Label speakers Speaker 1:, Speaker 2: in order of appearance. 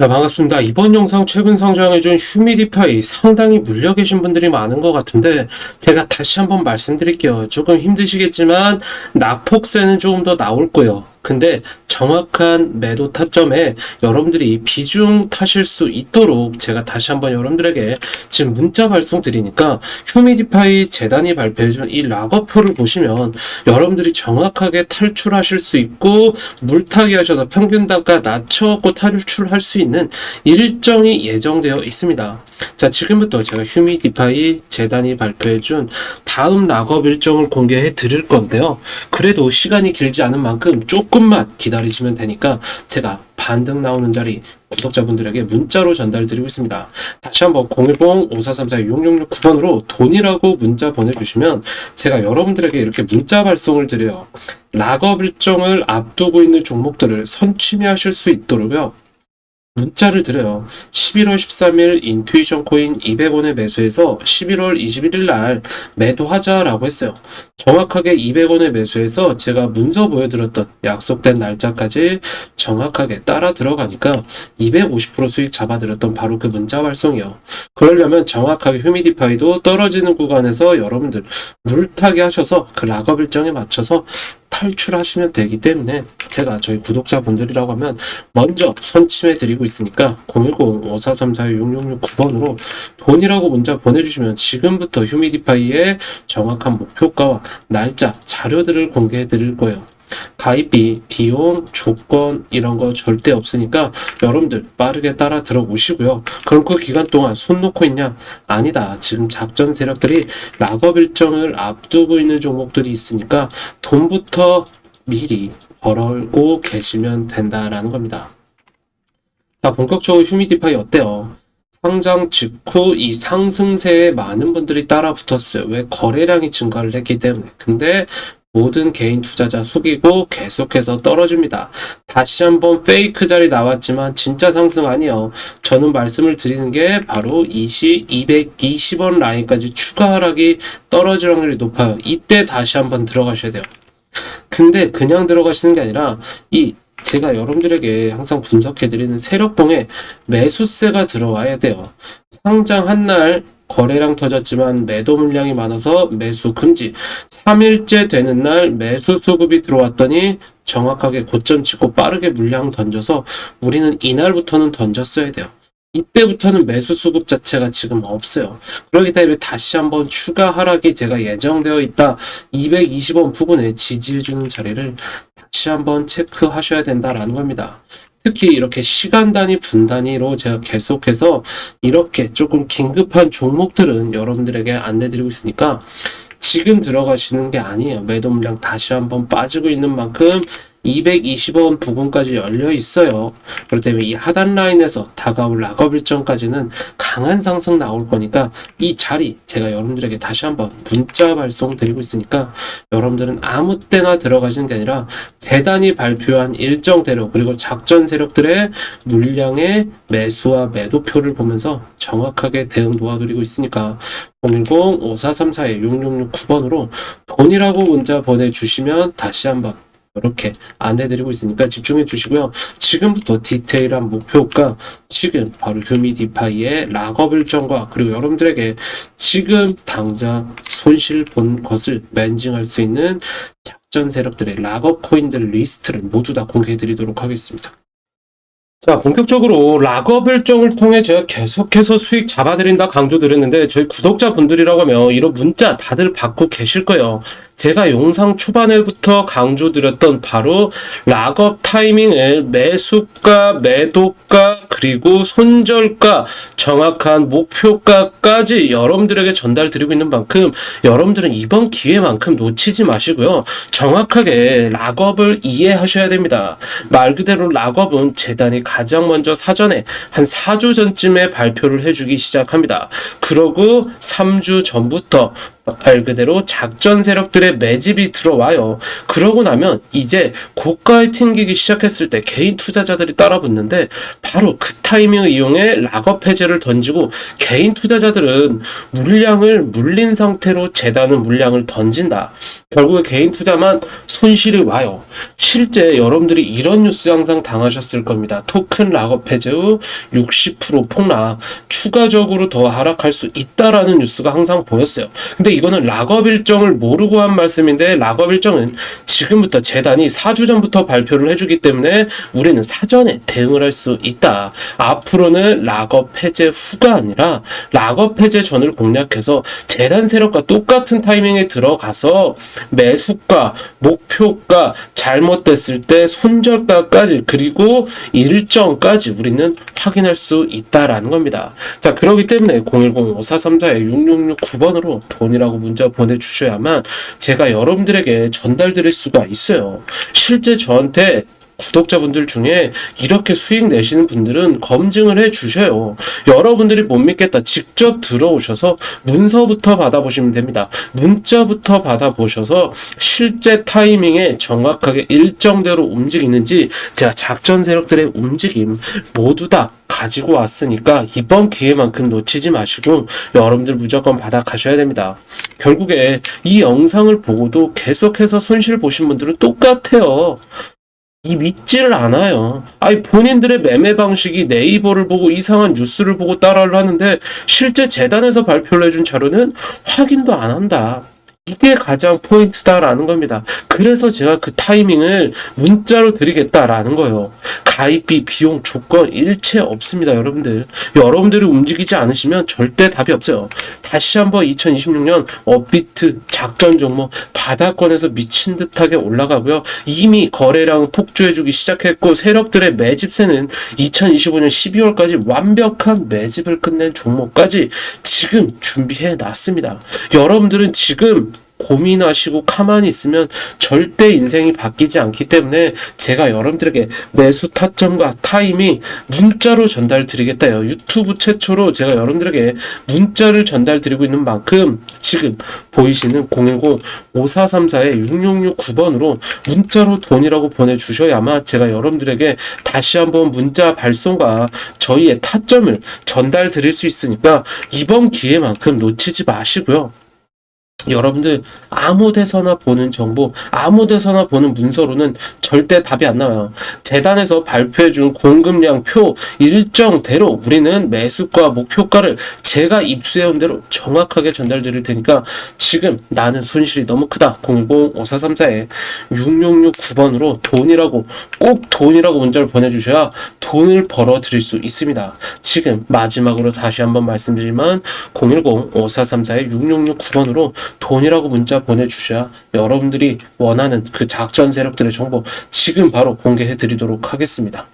Speaker 1: 네, 반갑습니다. 이번 영상 최근 상장해준 휴미디파이 상당히 물려 계신 분들이 많은 것 같은데 제가 다시 한번 말씀드릴게요. 조금 힘드시겠지만 낙폭세는 조금 더 나올 거예요. 근데 정확한 매도 타점에 여러분들이 비중 타실 수 있도록 제가 다시 한번 여러분들에게 지금 문자 발송 드리니까 휴미디파이 재단이 발표해준 이 락업표를 보시면 여러분들이 정확하게 탈출하실 수 있고 물타기 하셔서 평균 단가 낮춰갖고 탈출할 수 있는 일정이 예정되어 있습니다. 자, 지금부터 제가 휴미디파이 재단이 발표해준 다음 락업 일정을 공개해 드릴 건데요. 그래도 시간이 길지 않은 만큼 조금 만 기다리시면 되니까 제가 반등 나오는 자리 구독자분들에게 문자로 전달드리고 있습니다. 다시 한번 010-5434-6669번으로 돈이라고 문자 보내주시면 제가 여러분들에게 이렇게 문자 발송을 드려요. 락업 일정을 앞두고 있는 종목들을 선취매하실 수 있도록요. 문자를 드려요. 11월 13일 인투이션 코인 200원에 매수해서 11월 21일 날 매도하자라고 했어요. 정확하게 200원에 매수해서 제가 문서 보여드렸던 약속된 날짜까지 정확하게 따라 들어가니까 250% 수익 잡아드렸던 바로 그 문자 발송이요. 그러려면 정확하게 휴미디파이도 떨어지는 구간에서 여러분들 물타기 하셔서 그 락업 일정에 맞춰서 탈출하시면 되기 때문에 제가 저희 구독자분들이라고 하면 먼저 선침해 드리고 있으니까 010-5434-6669번으로 돈이라고 문자 보내주시면 지금부터 휴미디파이의 정확한 목표가와 날짜, 자료들을 공개해 드릴 거예요. 가입비, 비용, 조건 이런 거 절대 없으니까 여러분들 빠르게 따라 들어오시고요. 그럼 그 기간 동안 손 놓고 있냐? 아니다. 지금 작전 세력들이 락업 일정을 앞두고 있는 종목들이 있으니까 돈부터 미리 벌어고 계시면 된다라는 겁니다. 자, 본격적으로 휴미디파이 어때요? 상장 직후 이 상승세에 많은 분들이 따라 붙었어요. 왜 거래량이 증가를 했기 때문에. 근데 모든 개인 투자자 속이고 계속해서 떨어집니다. 다시 한번 페이크 자리 나왔지만 진짜 상승 아니에요. 저는 말씀을 드리는 게 바로 20, 220원 라인까지 추가 하락이 떨어질 확률이 높아요. 이때 다시 한번 들어가셔야 돼요. 근데 그냥 들어가시는 게 아니라 이 제가 여러분들에게 항상 분석해드리는 세력봉에 매수세가 들어와야 돼요. 상장 한날 거래량 터졌지만 매도 물량이 많아서 매수 금지. 3일째 되는 날 매수 수급이 들어왔더니 정확하게 고점 찍고 빠르게 물량 던져서 우리는 이날부터는 던졌어야 돼요. 이때부터는 매수 수급 자체가 지금 없어요. 그렇기 때문에 다시 한번 추가 하락이 제가 예정되어 있다. 220원 부근에 지지해주는 자리를 다시 한번 체크하셔야 된다라는 겁니다. 특히 이렇게 시간 단위, 분 단위로 제가 계속해서 이렇게 조금 긴급한 종목들은 여러분들에게 안내드리고 있으니까 지금 들어가시는 게 아니에요. 매도 물량 다시 한번 빠지고 있는 만큼 220원 부근까지 열려 있어요. 그렇기 때문에 이 하단 라인에서 다가올 락업 일정까지는 강한 상승 나올 거니까 이 자리 제가 여러분들에게 다시 한번 문자 발송 드리고 있으니까 여러분들은 아무 때나 들어가시는 게 아니라 재단이 발표한 일정대로 그리고 작전 세력들의 물량의 매수와 매도표를 보면서 정확하게 대응 도와드리고 있으니까 010-5434-6669번으로 돈이라고 문자 보내주시면 다시 한번 이렇게 안내드리고 있으니까 집중해 주시고요. 지금부터 디테일한 목표가 지금 바로 휴미디파이의 락업 일정과 그리고 여러분들에게 지금 당장 손실 본 것을 맨징할 수 있는 작전 세력들의 락업 코인들 리스트를 모두 다 공개해 드리도록 하겠습니다. 자, 본격적으로 락업 일정을 통해 제가 계속해서 수익 잡아드린다 강조드렸는데 저희 구독자분들이라고 하면 이런 문자 다들 받고 계실 거예요. 제가 영상 초반에부터 강조드렸던 바로 락업 타이밍을 매수가, 매도가, 그리고 손절가, 정확한 목표가까지 여러분들에게 전달드리고 있는 만큼 여러분들은 이번 기회만큼 놓치지 마시고요. 정확하게 락업을 이해하셔야 됩니다. 말 그대로 락업은 재단이 가장 먼저 사전에 한 4주 전쯤에 발표를 해주기 시작합니다. 그러고 3주 전부터 말 그대로 작전 세력들의 매집이 들어와요. 그러고 나면 이제 고가에 튕기기 시작했을 때 개인 투자자들이 따라붙는데 바로 그 타이밍을 이용해 락업 해제를 던지고 개인 투자자들은 물량을 물린 상태로 재단은 물량을 던진다. 결국에 개인 투자만 손실이 와요. 실제 여러분들이 이런 뉴스 항상 당하셨을 겁니다. 토큰 락업 해제 후 60% 폭락, 추가적으로 더 하락할 수 있다라는 뉴스가 항상 보였어요. 근데 이거는 락업 일정을 모르고 한 말씀인데 락업 일정은 지금부터 재단이 4주 전부터 발표를 해주기 때문에 우리는 사전에 대응을 할 수 있다. 앞으로는 락업 해제 후가 아니라 락업 해제 전을 공략해서 재단 세력과 똑같은 타이밍에 들어가서 매수가, 목표가 잘못됐을 때 손절가까지 그리고 일정까지 우리는 확인할 수 있다라는 겁니다. 자, 그렇기 때문에 010-5434-6669번으로 돈이 라고 문자 보내주셔야만 제가 여러분들에게 전달드릴 수가 있어요. 실제 저한테 구독자분들 중에 이렇게 수익 내시는 분들은 검증을 해 주셔요. 여러분들이 못 믿겠다. 직접 들어오셔서 문서부터 받아보시면 됩니다. 문자부터 받아보셔서 실제 타이밍에 정확하게 일정대로 움직이는지 제가 작전 세력들의 움직임 모두 다 가지고 왔으니까 이번 기회만큼 놓치지 마시고 여러분들 무조건 받아 가셔야 됩니다. 결국에 이 영상을 보고도 계속해서 손실 보신 분들은 똑같아요. 이 믿지를 않아요. 아니 본인들의 매매 방식이 네이버를 보고 이상한 뉴스를 보고 따라를 하는데 실제 재단에서 발표를 해준 자료는 확인도 안 한다. 이게 가장 포인트다라는 겁니다. 그래서 제가 그 타이밍을 문자로 드리겠다라는 거예요. 가입비, 비용, 조건 일체 없습니다, 여러분들. 여러분들이 움직이지 않으시면 절대 답이 없어요. 다시 한번 2026년 업비트 작전 종목 바닥권에서 미친 듯하게 올라가고요. 이미 거래량 폭주해주기 시작했고 세력들의 매집세는 2025년 12월까지 완벽한 매집을 끝낸 종목까지 지금 준비해 놨습니다. 여러분들은 지금 고민하시고 가만히 있으면 절대 인생이 바뀌지 않기 때문에 제가 여러분들에게 매수 타점과 타이밍 문자로 전달 드리겠다요. 유튜브 최초로 제가 여러분들에게 문자를 전달 드리고 있는 만큼 지금 보이시는 010-5434-6669번으로 문자로 돈이라고 보내주셔야만 제가 여러분들에게 다시 한번 문자 발송과 저희의 타점을 전달 드릴 수 있으니까 이번 기회만큼 놓치지 마시고요. 여러분들 아무 데서나 보는 정보, 아무 데서나 보는 문서로는 절대 답이 안 나와요. 재단에서 발표해준 공급량 표 일정대로 우리는 매수가 목표가를 제가 입수해온 대로 정확하게 전달드릴 테니까 지금 나는 손실이 너무 크다. 010-5434에 6669번으로 돈이라고 꼭 돈이라고 문자를 보내주셔야 돈을 벌어 드릴 수 있습니다. 지금 마지막으로 다시 한번 말씀드리면 010-5434에 6669번으로 돈이라고 문자 보내주셔야 여러분들이 원하는 그 작전 세력들의 정보 지금 바로 공개해 드리도록 하겠습니다.